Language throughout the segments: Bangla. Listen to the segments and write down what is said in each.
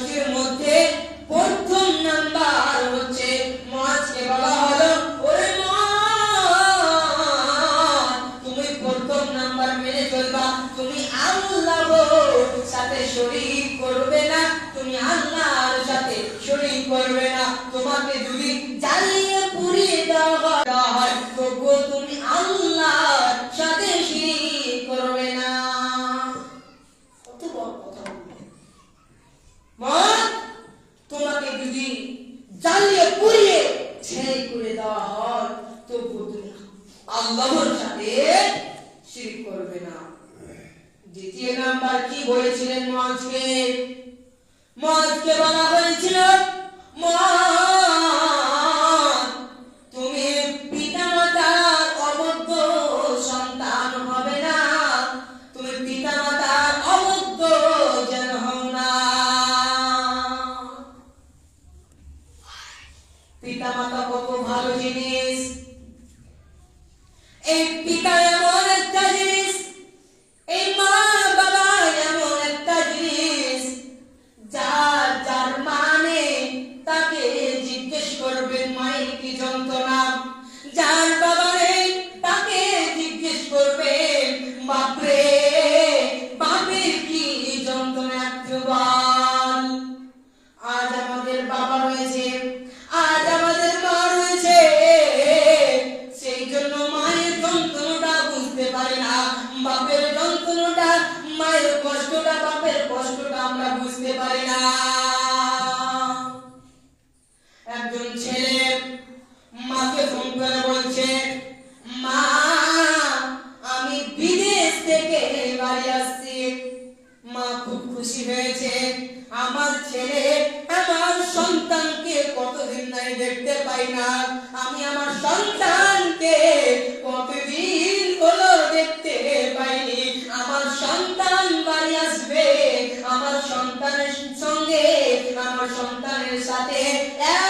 মাসের মধ্যে প্রথম নাম্বার হচ্ছে মাছকে বলা হলো, ওরে তুমি প্রথম নাম্বার মেনে চলবা। তুমি আল্লাহ সাথে শরীর করবে না, তুমি আল্লাহর সাথে শরীর করবে না। তোমাকে যদি যদি জ্বালিয়ে পুড়িয়ে ছেড়ে করে দেওয়া হয় আল্লাহর সাথে শির করবে না। দ্বিতীয় নাম্বার কি বলেছিলেন মজকে মজকে বলা হয়েছিল এই পিতা এমন একটা জিনিস এই মা বাবা এমন একটা জিনিস, যার যার মানে তাকে জিজ্ঞেস করবেন মায়ের কি যন্ত্রণা, যার বাবা নেই তাকে জিজ্ঞেস করবেন বাপরে, বাপের কি যন্ত্রণা মায়ের কষ্টটা, বাপের কষ্টটা আমরা বুঝতে পারি না। একজন ছেলে মাকে ফোন করে বলছে, মা, আমি বিদেশ থেকে বাড়ি আসছি। মা খুব খুশি হয়েছে। আমার ছেলে, আমার সন্তানকে কতদিন নাই দেখতে পাই না। আমি আমার সন্তানকে আমার সন্তানের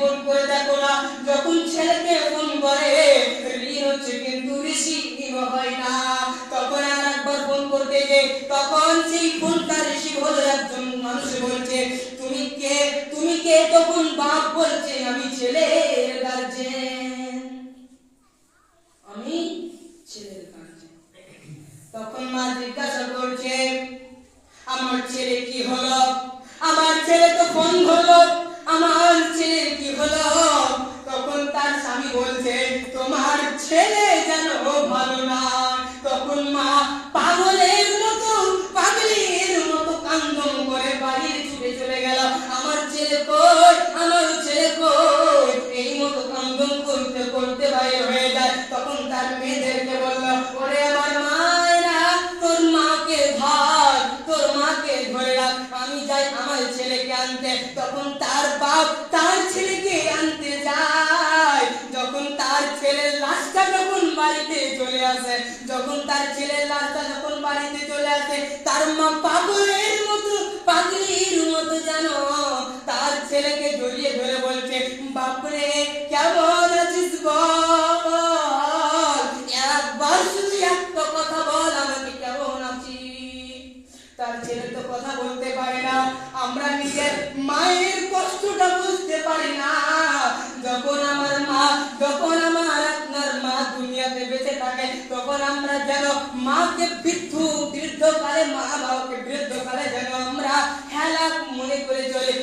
টেলিফোন করে দেখো না, যখন ছেলেকে ফোন করে রিং হচ্ছে কিন্তু হয় না। তখন আর একবার ফোন করতে যে, তখন সেই ফোনটা হলো একজন মানুষ বলছে, তুমি কে? তুমি কে তখন বাপ বলছে, আমি গার্জেন আমি ছেলের তখন মা আনতে তখন তার বাপ তার ছেলেকে আনতে যায়। যখন তার ছেলের লাশটা যখন বাড়িতে চলে আসে, যখন তার ছেলের লাশটা যখন বাড়িতে চলে আসে পাগলের মতো, পাগলির মতো জানো তার ছেলেকে জড়িয়ে ধরে বলছে, বাপরে, কেমন আছিস বল, একবার শুধু একটা কথা বল আমাকে, কেমন আছিস? তার ছেলে তো কথা বলতে আমরা নিজের মায়ের কষ্টটা বুঝতে পারি না। যখন আমার মা, যখন আমার আপনার মা দুনিয়াতে বেঁচে থাকে, তখন আমরা যেন মাকে বৃদ্ধ বৃদ্ধকালে মা বাবাকে বৃদ্ধকালে যেন আমরা হেলা মনে করে চলি।